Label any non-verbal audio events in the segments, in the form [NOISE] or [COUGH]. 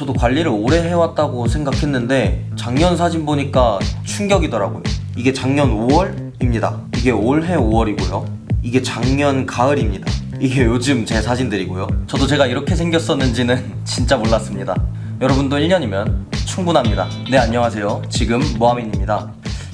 저도 관리를 오래 해왔다고 생각했는데 작년 사진 보니까 충격이더라고요. 이게 작년 5월입니다. 이게 올해 5월이고요. 이게 작년 가을입니다. 이게 요즘 제 사진들이고요. 저도 제가 이렇게 생겼었는지는 [LAUGHS] 진짜 몰랐습니다. 여러분도 1년이면 충분합니다. 네, 안녕하세요. 지금 모하민입니다.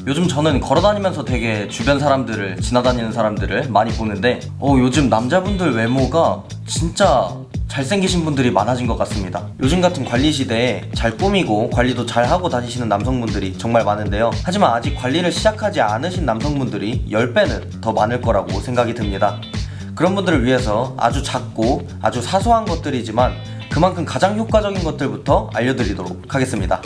요즘 저는 걸어다니면서 되게 주변 사람들을 지나다니는 사람들을 많이 보는데 어, 요즘 남자분들 외모가 진짜 잘생기신 분들이 많아진 것 같습니다. 요즘 같은 관리 시대에 잘 꾸미고 관리도 잘 하고 다니시는 남성분들이 정말 많은데요. 하지만 아직 관리를 시작하지 않으신 남성분들이 10배는 더 많을 거라고 생각이 듭니다. 그런 분들을 위해서 아주 작고 아주 사소한 것들이지만 그만큼 가장 효과적인 것들부터 알려드리도록 하겠습니다.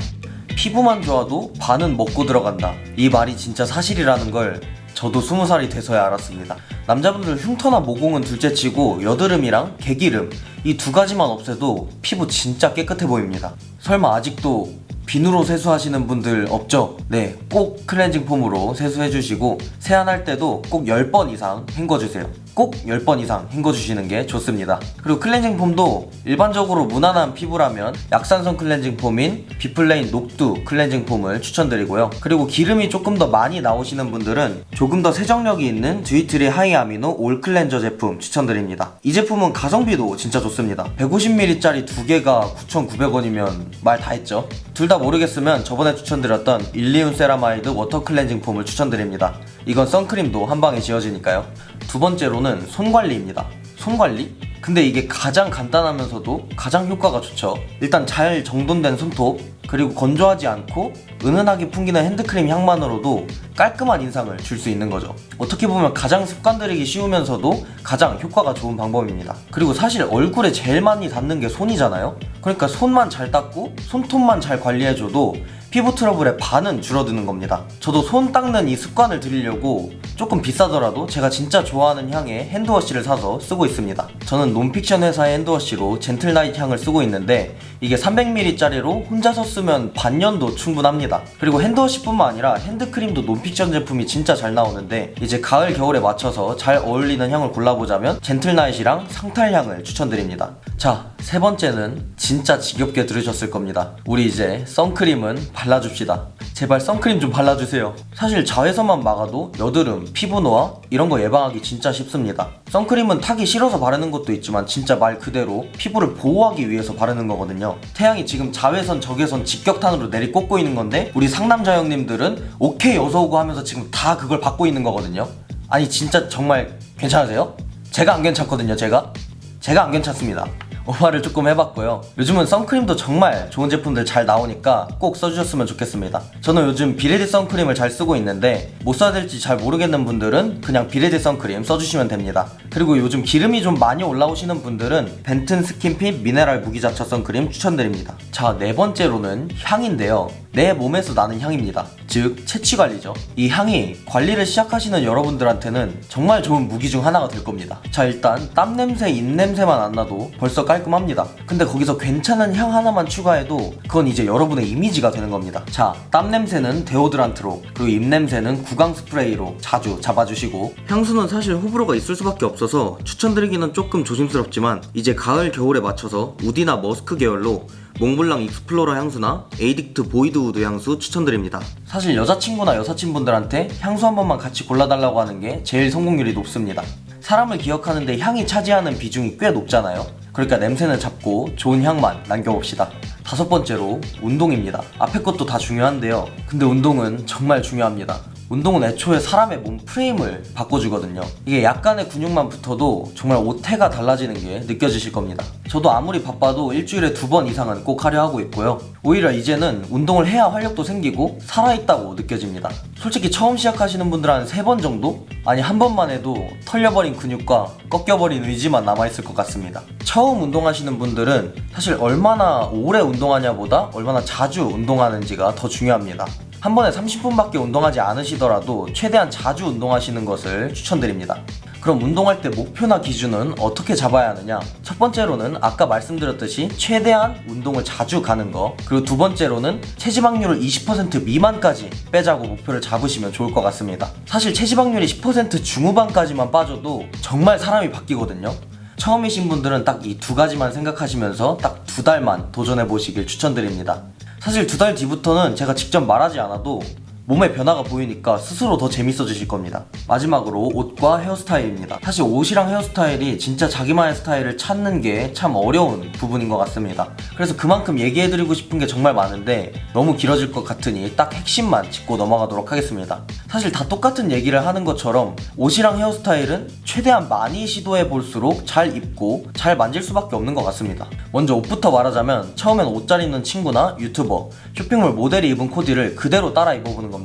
피부만 좋아도 반은 먹고 들어간다. 이 말이 진짜 사실이라는 걸 저도 스무 살이 돼서야 알았습니다. 남자분들 흉터나 모공은 둘째치고 여드름이랑 개기름 이 두 가지만 없애도 피부 진짜 깨끗해 보입니다. 설마 아직도 비누로 세수하시는 분들 없죠? 네, 꼭 클렌징 폼으로 세수해 주시고 세안할 때도 꼭 10번 이상 헹궈 주세요. 꼭 10번 이상 헹궈 주시는 게 좋습니다. 그리고 클렌징 폼도 일반적으로 무난한 피부라면 약산성 클렌징 폼인 비플레인 녹두 클렌징 폼을 추천드리고요. 그리고 기름이 조금 더 많이 나오시는 분들은 조금 더 세정력이 있는 듀이트리 하이아미노 올 클렌저 제품 추천드립니다. 이 제품은 가성비도 진짜 좋습니다. 150ml짜리 두 개가 9,900원이면 말 다 했죠. 둘 다 모르겠으면 저번에 추천드렸던 일리온 세라마이드 워터 클렌징 폼을 추천드립니다. 이건 선크림도 한 방에 지워지니까요. 두 번째로는 손 관리입니다. 손 관리? 근데 이게 가장 간단하면서도 가장 효과가 좋죠. 일단 잘 정돈된 손톱, 그리고 건조하지 않고 은은하게 풍기는 핸드크림 향만으로도 깔끔한 인상을 줄 수 있는 거죠. 어떻게 보면 가장 습관 들이기 쉬우면서도 가장 효과가 좋은 방법입니다. 그리고 사실 얼굴에 제일 많이 닿는 게 손이잖아요. 그러니까 손만 잘 닦고 손톱만 잘 관리해줘도 피부 트러블의 반은 줄어드는 겁니다. 저도 손 닦는 이 습관을 들이려고 조금 비싸더라도 제가 진짜 좋아하는 향의 핸드워시를 사서 쓰고 있습니다. 저는 논픽션 회사의 핸드워시로 젠틀나잇 향을 쓰고 있는데 이게 300ml짜리로 혼자서 쓰면 반년도 충분합니다. 그리고 핸드워시뿐만 아니라 핸드크림도 논픽션 제품이 진짜 잘 나오는데 이제 가을 겨울에 맞춰서 잘 어울리는 향을 골라보자면 젠틀나잇이랑 상탈향을 추천드립니다. 자, 세 번째는 진짜 지겹게 들으셨을 겁니다. 우리 이제 선크림은 발라줍시다. 제발 선크림 좀 발라주세요. 사실 자외선만 막아도 여드름, 피부 노화 이런 거 예방하기 진짜 쉽습니다. 선크림은 타기 싫어서 바르는 것도 있지만 진짜 말 그대로 피부를 보호하기 위해서 바르는 거거든요. 태양이 지금 자외선, 적외선 직격탄으로 내리꽂고 있는 건데 우리 상남자 형님들은 오케이 어서 오고 하면서 지금 다 그걸 받고 있는 거거든요. 아니 진짜 정말 괜찮으세요? 제가 안 괜찮거든요. 제가 제가 안 괜찮습니다. 오마를 조금 해봤고요. 요즘은 선크림도 정말 좋은 제품들 잘 나오니까 꼭 써주셨으면 좋겠습니다. 저는 요즘 비레디 선크림을 잘 쓰고 있는데 못 써야 될지 잘 모르겠는 분들은 그냥 비레디 선크림 써주시면 됩니다. 그리고 요즘 기름이 좀 많이 올라오시는 분들은 벤튼 스킨핏 미네랄 무기자차 선크림 추천드립니다. 자, 네 번째로는 향인데요. 내 몸에서 나는 향입니다. 즉, 채취 관리죠. 이 향이 관리를 시작하시는 여러분들한테는 정말 좋은 무기 중 하나가 될 겁니다. 자, 일단 땀 냄새, 입 냄새만 안 나도 벌써 깔끔합니다. 근데 거기서 괜찮은 향 하나만 추가해도 그건 이제 여러분의 이미지가 되는 겁니다. 자, 땀 냄새는 데오드란트로, 그리고 입 냄새는 구강 스프레이로 자주 잡아주시고 향수는 사실 호불호가 있을 수밖에 없어서 추천드리기는 조금 조심스럽지만 이제 가을 겨울에 맞춰서 우디나 머스크 계열로 몽블랑 익스플로러 향수나 에이딕트 보이드우드 향수 추천드립니다. 사실 여자친구나 여사친분들한테 향수 한 번만 같이 골라달라고 하는 게 제일 성공률이 높습니다. 사람을 기억하는데 향이 차지하는 비중이 꽤 높잖아요. 그러니까 냄새는 잡고 좋은 향만 남겨봅시다. 다섯 번째로 운동입니다. 앞에 것도 다 중요한데요. 근데 운동은 정말 중요합니다. 운동은 애초에 사람의 몸 프레임을 바꿔주거든요. 이게 약간의 근육만 붙어도 정말 오태가 달라지는 게 느껴지실 겁니다. 저도 아무리 바빠도 일주일에 두 번 이상은 꼭 하려 하고 있고요. 오히려 이제는 운동을 해야 활력도 생기고 살아있다고 느껴집니다. 솔직히 처음 시작하시는 분들 한 세 번 정도? 아니 한 번만 해도 털려버린 근육과 꺾여버린 의지만 남아있을 것 같습니다. 처음 운동하시는 분들은 사실 얼마나 오래 운동하냐보다 얼마나 자주 운동하는지가 더 중요합니다. 한 번에 30분밖에 운동하지 않으시더라도 최대한 자주 운동하시는 것을 추천드립니다. 그럼 운동할 때 목표나 기준은 어떻게 잡아야 하느냐? 첫 번째로는 아까 말씀드렸듯이 최대한 운동을 자주 가는 거. 그리고 두 번째로는 체지방률을 20% 미만까지 빼자고 목표를 잡으시면 좋을 것 같습니다. 사실 체지방률이 10% 중후반까지만 빠져도 정말 사람이 바뀌거든요. 처음이신 분들은 딱 이 두 가지만 생각하시면서 딱 두 달만 도전해 보시길 추천드립니다. 사실 두 달 뒤부터는 제가 직접 말하지 않아도 몸의 변화가 보이니까 스스로 더 재밌어지실 겁니다. 마지막으로 옷과 헤어스타일입니다. 사실 옷이랑 헤어스타일이 진짜 자기만의 스타일을 찾는 게 참 어려운 부분인 것 같습니다. 그래서 그만큼 얘기해드리고 싶은 게 정말 많은데 너무 길어질 것 같으니 딱 핵심만 짚고 넘어가도록 하겠습니다. 사실 다 똑같은 얘기를 하는 것처럼 옷이랑 헤어스타일은 최대한 많이 시도해 볼수록 잘 입고 잘 만질 수밖에 없는 것 같습니다. 먼저 옷부터 말하자면 처음엔 옷 잘 입는 친구나 유튜버, 쇼핑몰 모델이 입은 코디를 그대로 따라 입어보는 겁니다.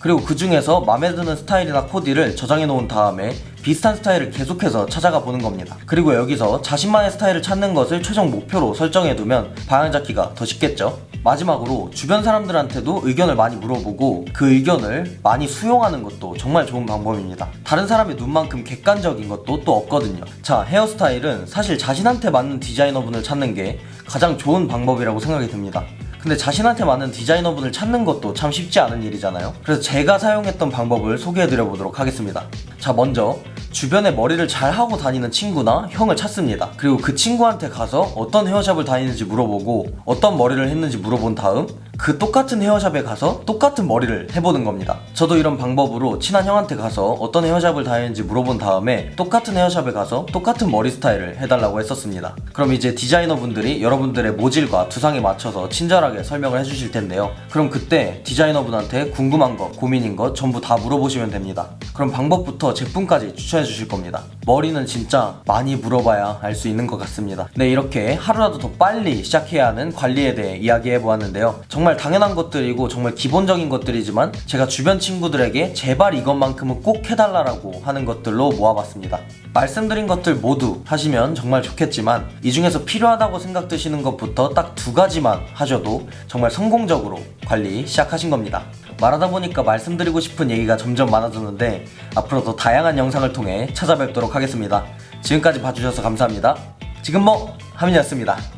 그리고 그 중에서 마음에 드는 스타일이나 코디를 저장해 놓은 다음에 비슷한 스타일을 계속해서 찾아가 보는 겁니다. 그리고 여기서 자신만의 스타일을 찾는 것을 최종 목표로 설정해 두면 방향 잡기가 더 쉽겠죠. 마지막으로 주변 사람들한테도 의견을 많이 물어보고 그 의견을 많이 수용하는 것도 정말 좋은 방법입니다. 다른 사람의 눈만큼 객관적인 것도 또 없거든요. 자, 헤어스타일은 사실 자신한테 맞는 디자이너분을 찾는 게 가장 좋은 방법이라고 생각이 듭니다. 근데 자신한테 맞는 디자이너분을 찾는 것도 참 쉽지 않은 일이잖아요. 그래서 제가 사용했던 방법을 소개해드려 보도록 하겠습니다. 자, 먼저 주변에 머리를 잘 하고 다니는 친구나 형을 찾습니다. 그리고 그 친구한테 가서 어떤 헤어샵을 다니는지 물어보고 어떤 머리를 했는지 물어본 다음 그 똑같은 헤어샵에 가서 똑같은 머리를 해보는 겁니다. 저도 이런 방법으로 친한 형한테 가서 어떤 헤어샵을 다니는지 물어본 다음에 똑같은 헤어샵에 가서 똑같은 머리 스타일을 해달라고 했었습니다. 그럼 이제 디자이너분들이 여러분들의 모질과 두상에 맞춰서 친절하게 설명을 해주실 텐데요. 그럼 그때 디자이너분한테 궁금한 것, 고민인 것 전부 다 물어보시면 됩니다. 그럼 방법부터 제품까지 추천해 주실 겁니다. 머리는 진짜 많이 물어봐야 알 수 있는 것 같습니다. 네, 이렇게 하루라도 더 빨리 시작해야 하는 관리에 대해 이야기해 보았는데요. 정말 당연한 것들이고 정말 기본적인 것들이지만 제가 주변 친구들에게 제발 이것만큼은 꼭 해달라고 하는 것들로 모아봤습니다. 말씀드린 것들 모두 하시면 정말 좋겠지만 이 중에서 필요하다고 생각되시는 것부터 딱 두 가지만 하셔도 정말 성공적으로 관리 시작하신 겁니다. 말하다 보니까 말씀드리고 싶은 얘기가 점점 많아졌는데 앞으로 더 다양한 영상을 통해 찾아뵙도록 하겠습니다. 지금까지 봐주셔서 감사합니다. 지금 뭐 하민이었습니다.